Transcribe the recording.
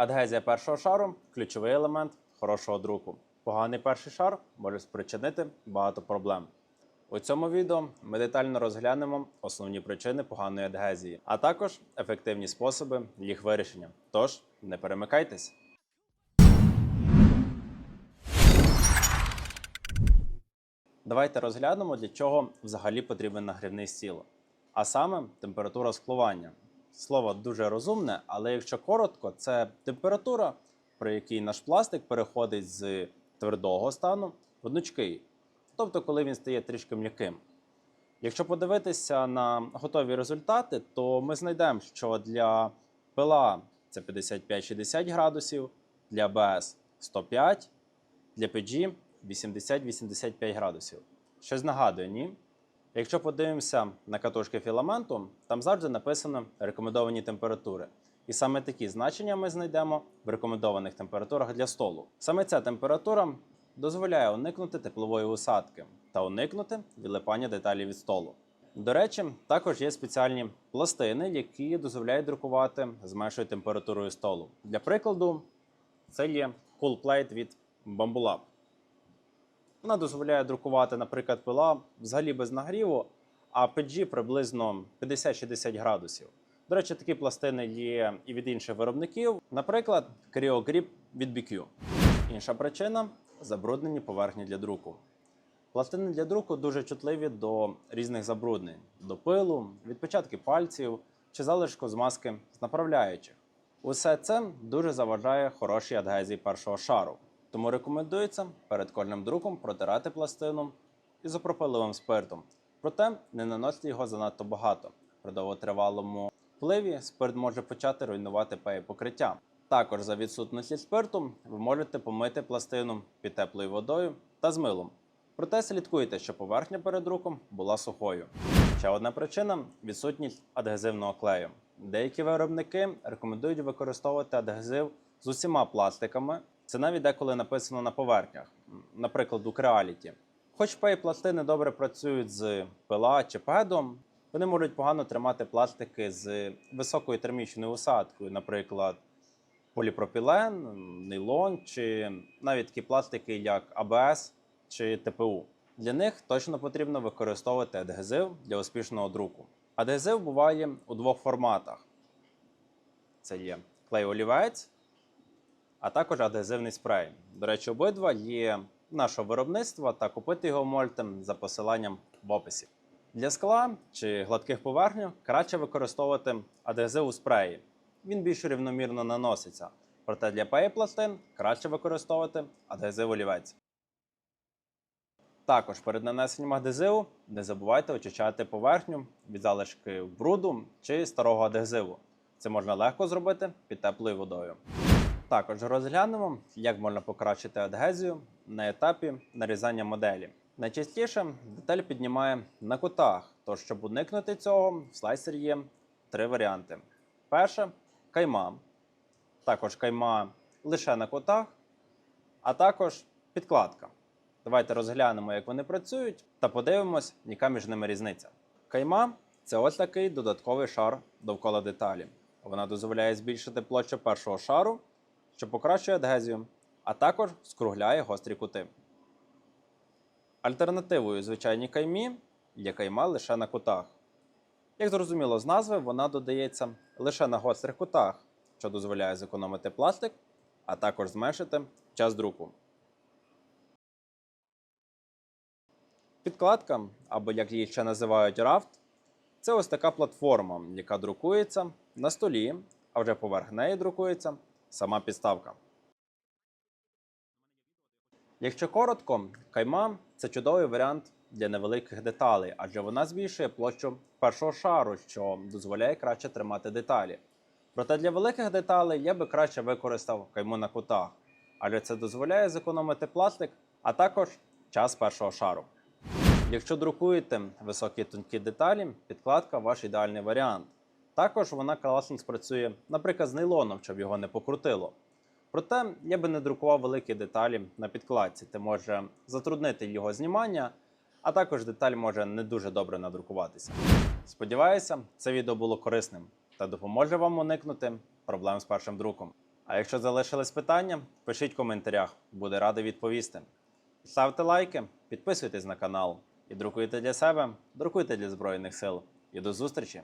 Адгезія першого шару ключовий елемент хорошого друку. Поганий перший шар може спричинити багато проблем. У цьому відео ми детально розглянемо основні причини поганої адгезії, а також ефективні способи їх вирішення. Тож не перемикайтесь. Давайте розглянемо, для чого взагалі потрібен нагрівний стіл, а саме температура склування. Слово дуже розумне, але якщо коротко, це температура, при якій наш пластик переходить з твердого стану в гнучкий, тобто коли він стає трішки м'яким. Якщо подивитися на готові результати, то ми знайдемо, що для пила це 55-60 градусів, для АБС 105, для PG 80-85 градусів. Щось нагадує, ні? Якщо подивимося на катушки філаменту, там завжди написано рекомендовані температури. І саме такі значення ми знайдемо в рекомендованих температурах для столу. Саме ця температура дозволяє уникнути теплової усадки та уникнути відлипання деталей від столу. До речі, також є спеціальні пластини, які дозволяють друкувати з меншою температурою столу. Для прикладу, це є Cool від Bambulab. Вона дозволяє друкувати, наприклад, пила взагалі без нагріву, а PG приблизно 50-60 градусів. До речі, такі пластини є і від інших виробників, наприклад, CryoGrip від BQ. Інша причина забруднені поверхні для друку. Пластини для друку дуже чутливі до різних забруднень, до пилу, відпечатки пальців чи залишку змазки з направляючих. Усе це дуже заважає хорошій адгезії першого шару. Тому рекомендується перед кожним друком протирати пластину ізопропиливим спиртом. Проте не наносити його занадто багато. При довготривалому впливі спирт може почати руйнувати пеї покриття. Також за відсутності спирту ви можете помити пластину під теплою водою та з милом. Проте слідкуйте, щоб поверхня перед друком була сухою. Ще одна причина відсутність адгезивного клею. Деякі виробники рекомендують використовувати адгезив з усіма пластиками. Це навіть деколи написано на поверхнях, наприклад, у Creality. Хоч пеї пластини добре працюють з пила чи педом, вони можуть погано тримати пластики з високою термічною усадкою, наприклад, поліпропілен, нейлон чи навіть такі пластики, як АБС чи ТПУ. Для них точно потрібно використовувати адгезив для успішного друку. Адгезив буває у двох форматах: це є клей олівець, а також адгезивний спрей. До речі, обидва є нашого виробництва та купити його можете за посиланням в описі. Для скла чи гладких поверхнів краще використовувати адгезив у спреї. Він більш рівномірно наноситься. Проте для пеї пластин краще використовувати адгезив олівець. Також перед нанесенням адгезиву не забувайте очищати поверхню від залишки бруду чи старого адгезиву. Це можна легко зробити під теплою водою. Також розглянемо, як можна покращити адгезію на етапі нарізання моделі. Найчастіше деталь піднімає на кутах, тож, щоб уникнути цього, в слайсері є три варіанти. Перше кайма. Також кайма лише на кутах, а також підкладка. Давайте розглянемо, як вони працюють, та подивимось, яка між ними різниця. Кайма це ось такий додатковий шар довкола деталі. Вона дозволяє збільшити площу першого шару, що покращує адгезію, а також скругляє гострі кути. Альтернативою звичайній каймі є кайма лише на кутах. Як зрозуміло з назви, вона додається лише на гострих кутах, що дозволяє зекономити пластик, а також зменшити час друку. Підкладка, або як її ще називають рафт, це ось така платформа, яка друкується на столі, а вже поверх неї друкується сама підставка. Якщо коротко, кайма це чудовий варіант для невеликих деталей, адже вона збільшує площу першого шару, що дозволяє краще тримати деталі. Проте для великих деталей я би краще використав кайму на кутах, адже це дозволяє зекономити пластик, а також час першого шару. Якщо друкуєте високі тонкі деталі, підкладка ваш ідеальний варіант. Також вона класно спрацює, наприклад, з нейлоном, щоб його не покрутило. Проте я би не друкував великі деталі на підкладці, це може затруднити його знімання, а також деталь може не дуже добре надрукуватися. Сподіваюся, це відео було корисним та допоможе вам уникнути проблем з першим друком. А якщо залишились питання, пишіть в коментарях, буде радий відповісти. Ставте лайки, підписуйтесь на канал і друкуйте для себе, друкуйте для Збройних сил. І до зустрічі!